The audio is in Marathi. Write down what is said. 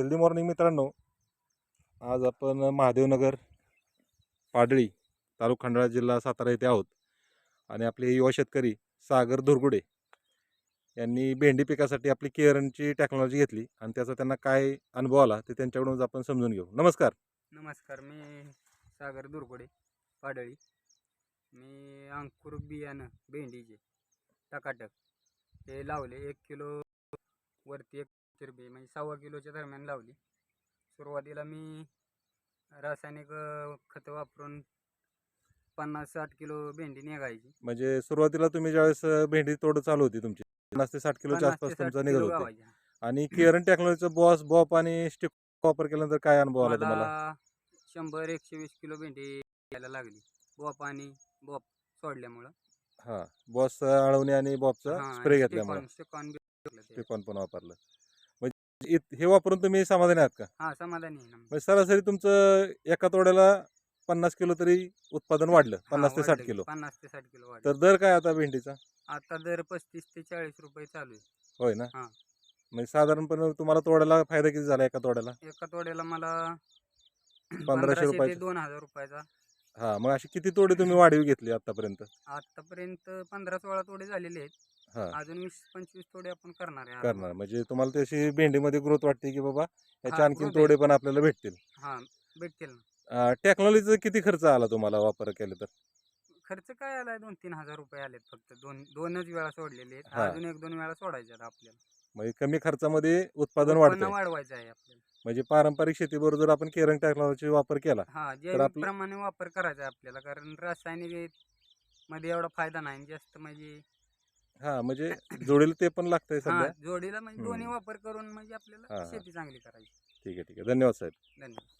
हेल्दी मॉर्निंग मित्रांनो. आज आपण महादेवनगर पाडळी तालुका खंडाळा जिल्हा सातारा येथे आहोत. आणि आपले युवा शेतकरी सागर धुरगुडे यांनी भेंडी पिकासाठी आपली केअरनची टेक्नॉलॉजी घेतली आणि त्याचा त्यांना काय अनुभव आला ते त्यांच्याकडून आपण समजून घेऊ. नमस्कार. नमस्कार मी सागर धुरगुडे पाडळी. मी अंकुर बियाणं भेंडीचे टकाटक हे लावले. एक किलो वरती एक चिरबी म्हणजे सव्वा किलोच्या दरम्यान लावली. सुरुवातीला मी रासायनिक खतं वापरून पन्नास साठ किलो भेंडी निघायची. म्हणजे सुरुवातीला तुम्ही ज्यावेळेस भेंडी तोड चालू होती तुमची पन्नास ते साठ किलोच्या आसपास तुमचं निघत होते. आणि केअरन टेक्नॉलॉजीचं बॉस बॉप आणि स्टिक वापर केल्यानंतर काय अनुभव आला तुम्हाला? शंभर एकशे वीस किलो भेंडी यायला लागली. बॉप आणि बॉप सोडल्यामुळं. हा बॉस अळवणे आणि बॉबचा हां, स्प्रे घेतल्यामुळे. स्टिकॉन- पण वापरलं. इत- हे वापरून तुम्ही समाधानी आहात का? हा समाधानी आहे ना म्हणजे सरासरी तुमचं एका तोड्याला पन्नास किलो तरी उत्पादन वाढलं हा, पन्नास ते साठ वाढलं किलो. पन्नास ते साठ किलो वाढलं. तर दर काय आता भेंडीचा? आता दर पस्तीस ते चाळीस रुपये चालू आहे. होय ना? हा. म्हणजे साधारणपणे तुम्हाला तोड्याला फायदा किती झाला एका तोड्याला? एका तोड्याला मला पंधराशे ते रुपयाचा. दोन हजार रुपयाचा. हा मग अशी किती तोडे तुम्ही वाढीव घेतली आतापर्यंत? आतापर्यंत पंधरा सोळा तोडे झालेले आहेत. हा. अजून वीस पंचवीस तोडे आपण करणार आहे करणार. म्हणजे तुम्हाला तशी भेंडीमध्ये ग्रोथ वाटते की बाबा याच्या हा, आणखीन growth आहे. तोडे पण आपल्याला भेटतील. हा भेटतील ना. टेक्नॉलॉजीचा किती खर्च आला तुम्हाला वापर केला तर? खर्च काय आलाय? दोन तीन हजार रुपये आलेत फक्त. दोन दोनच वेळा सोडलेले आहेत. हा. अजून एक दोन वेळा सोडायचे आहेत आपल्याला. म्हणजे कमी खर्चामध्ये उत्पादन उत्पन्न वाढतं वाढवायचं आहे आपल्याला. म्हणजे पारंपरिक शेतीबरोबर जर आपण केरन टेक्नॉलॉजी वापर केला हा आपलं- प्रमाणे वापर करायचा आहे आपल्याला. कारण रासायनिकमध्ये एवढा फायदा नाही. जास्त म्हणजे हा म्हणजे जोडीला ते पण लागतंय हा सध्या? जोडीला म्हणजे दोन्ही. वापर करून म्हणजे आपल्याला हा. शेती चांगली करायची. ठीक आहे ठीक आहे. धन्यवाद साहेब. धन्यवाद.